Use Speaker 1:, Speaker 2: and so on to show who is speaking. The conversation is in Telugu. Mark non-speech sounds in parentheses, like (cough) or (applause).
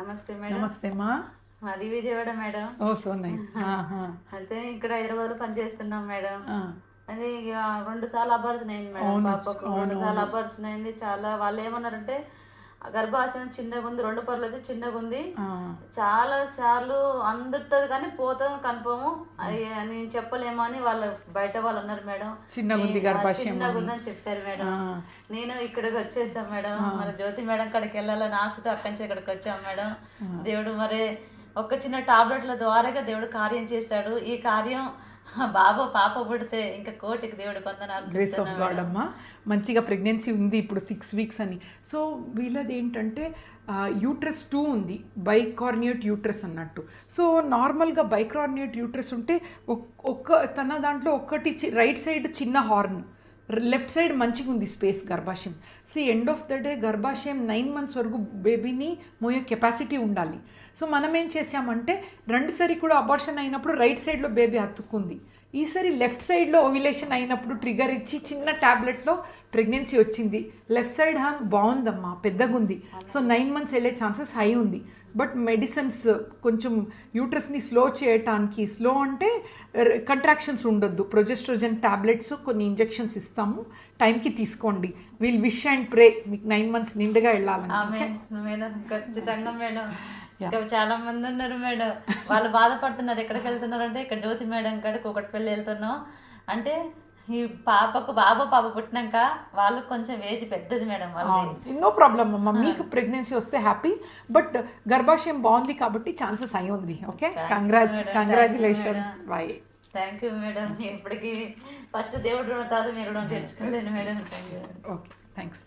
Speaker 1: నమస్తే మేడం.
Speaker 2: నమస్తే మా.
Speaker 1: మాది Vijayawada madam.
Speaker 2: Oh so nice. (laughs)
Speaker 1: అయితే ఇక్కడ హైదరాబాద్లో పనిచేస్తున్నాం మేడం. అది రెండు సార్లు అబార్షన్ అయింది మేడం పాపకు. రెండు సార్లు అబార్షన్ అయింది చాలా వాళ్ళు ఏమన్నారంటే గర్భాశయం చిన్నగా ఉంది రెండు పర్లు అయితే చిన్నగా ఉంది. చాలా సార్లు అందుతుంది కానీ పోతాం కన్ఫర్మ్ అది నేను చెప్పలేమో అని వాళ్ళు బయట వాళ్ళు అన్నారు మేడం.
Speaker 2: చిన్నగా ఉంది గర్భాశయం
Speaker 1: చిన్నగా ఉందని చెప్పారు మేడం. నేను ఇక్కడికి వచ్చేసాం మేడం. మన జ్యోతి మేడం కాడికి వెళ్ళాలని ఆశతో అక్కడి నుంచి ఇక్కడికి వచ్చాం మేడం. దేవుడు మరి ఒక చిన్న టాబ్లెట్ల ద్వారాగా దేవుడు కార్యం చేశాడు. ఈ కార్యం బాబు పాప పుడితే ఇంకా కోటికి దేవుడు కొందనాలు
Speaker 2: గ్రేస్ ఆఫ్ గాడ్ అమ్మా మంచిగా ప్రెగ్నెన్సీ ఉంది ఇప్పుడు సిక్స్ వీక్స్ అని. సో వీళ్ళది ఏంటంటే యూట్రస్ టూ ఉంది. బైకార్నియట్ యూట్రస్ అన్నట్టు. సో నార్మల్గా బైకార్నియట్ యూట్రస్ ఉంటే ఒక్- ఒక్క తన దాంట్లో ఒక్కటి రైట్ సైడ్ చిన్న హార్న్ లెఫ్ట్ సైడ్ మంచిగా ఉంది స్పేస్ గర్భాశయం. C end of the day గర్భాశయం నైన్ మంత్స్ వరకు బేబీని మోయే కెపాసిటీ ఉండాలి. సో మనం ఏం చేసామంటే రెండు సరి కూడా అబార్షన్ అయినప్పుడు రైట్ సైడ్లో బేబీ అతుక్కుంది ఈసారి లెఫ్ట్ సైడ్లో ఓవిలేషన్ అయినప్పుడు ట్రిగర్ ఇచ్చి చిన్న ట్యాబ్లెట్లో ప్రెగ్నెన్సీ వచ్చింది. లెఫ్ట్ సైడ్ హామ్ బాగుందమ్మా పెద్దగా ఉంది సో నైన్ మంత్స్ వెళ్ళే ఛాన్సెస్ హై ఉంది. బట్ మెడిసిన్స్ కొంచెం యూట్రస్ని స్లో చేయటానికి స్లో అంటే కంట్రాక్షన్స్ ఉండొద్దు. ప్రొజెస్ట్రోజన్ ట్యాబ్లెట్స్ కొన్ని ఇంజెక్షన్స్ ఇస్తాము. టైంకి తీసుకోండి. We'll wish and pray. మీకు నైన్ మంత్స్ నిండుగా వెళ్ళాలని.
Speaker 1: ఖచ్చితంగా మేడం. చాలా మంది ఉన్నారు మేడం. వాళ్ళు బాధపడుతున్నారు. ఎక్కడికి వెళ్తున్నారు అంటే ఇక్కడ జ్యోతి మేడం కాడికి ఒకటి పెళ్ళి వెళ్తున్నాం. అంటే ఈ పాపకు బాబు పాప పుట్టినాక వాళ్ళు కొంచెం ఏజ్ పెద్దది మేడం వాళ్ళది.
Speaker 2: నో ప్రాబ్లమ్ అమ్మా. మీకు ప్రెగ్నెన్సీ వస్తే హ్యాపీ బట్ గర్భాశయం బాగుంది కాబట్టి ఛాన్సెస్ అయి ఉంది okay congrats congratulations boy
Speaker 1: thank you madam. ఇప్పటికి ఫస్ట్ దేవుడు రుణ తర్వాత మీరు రుణం తెచ్చుకోలేను మేడం.
Speaker 2: Okay thanks